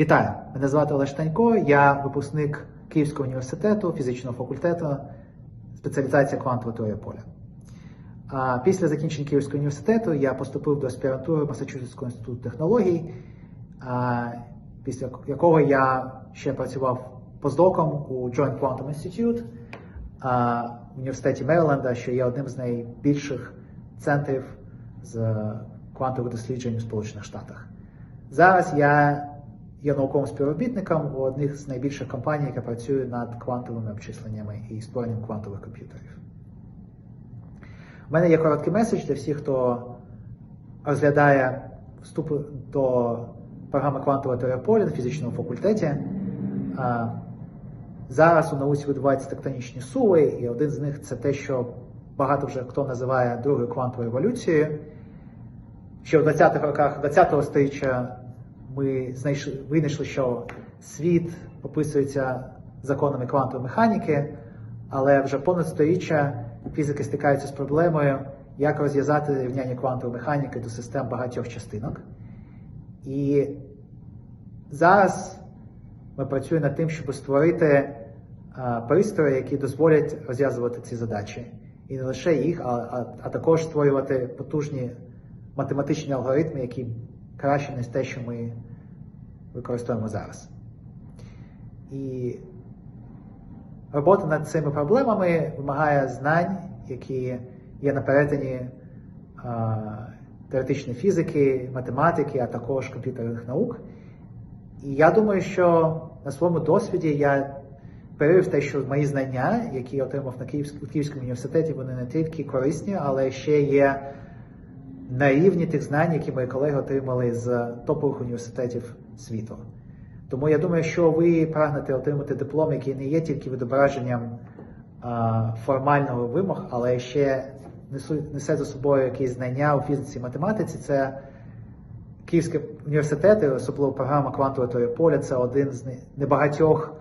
Вітаю! Мене звати Олег Штанько, я випускник Київського університету фізичного факультету, спеціалізація квантова теорія поля. Після закінчення Київського університету я поступив до аспірантури Масачусетського інституту технологій, після якого я ще працював постдоком у Joint Quantum Institute в університеті Мериленда, що є одним з найбільших центрів з квантових досліджень у Сполучених Штатах. Зараз я є науковим співробітником у одних з найбільших компаній, яка працює над квантовими обчисленнями і створенням квантових комп'ютерів. У мене є короткий меседж для всіх, хто розглядає вступ до програми квантова теорія поля на фізичному факультеті. Зараз у науці відбуваються тектонічні суви, і один з них це те, що багато вже хто називає другою квантовою революцією. Ще в 20-х роках 20-го століття ми знайшли, винайшли, що світ описується законами квантової механіки, але вже понад сторіччя фізики стикаються з проблемою, як розв'язати рівняння квантової механіки до систем багатьох частинок. І зараз ми працюємо над тим, щоб створити пристрої, які дозволять розв'язувати ці задачі. І не лише їх, а, а, а також створювати потужні математичні алгоритми, які краще ніж те, що ми використовуємо зараз. І робота над цими проблемами вимагає знань, які є на перетині теоретичної фізики, математики, а також комп'ютерних наук. І я думаю, що на своєму досвіді я перевів те, що мої знання, які я отримав на Київському університеті, вони не тільки корисні, але ще є на рівні тих знань, які мої колеги отримали з топових університетів світу. Тому я думаю, що ви прагнете отримати диплом, який не є тільки відображенням формального вимог, але ще несе за собою якісь знання у фізиці і математиці. Це Київський університет, особливо програма квантової теорії поля, це один з небагатьох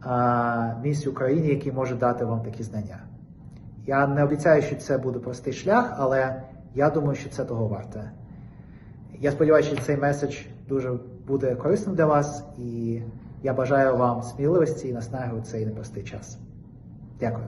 а, місць в Україні, який може дати вам такі знання. Я не обіцяю, що це буде простий шлях, але я думаю, що це того варте. Я сподіваюся, що цей меседж дуже буде корисним для вас, і я бажаю вам сміливості і наснаги у цей непростий час. Дякую.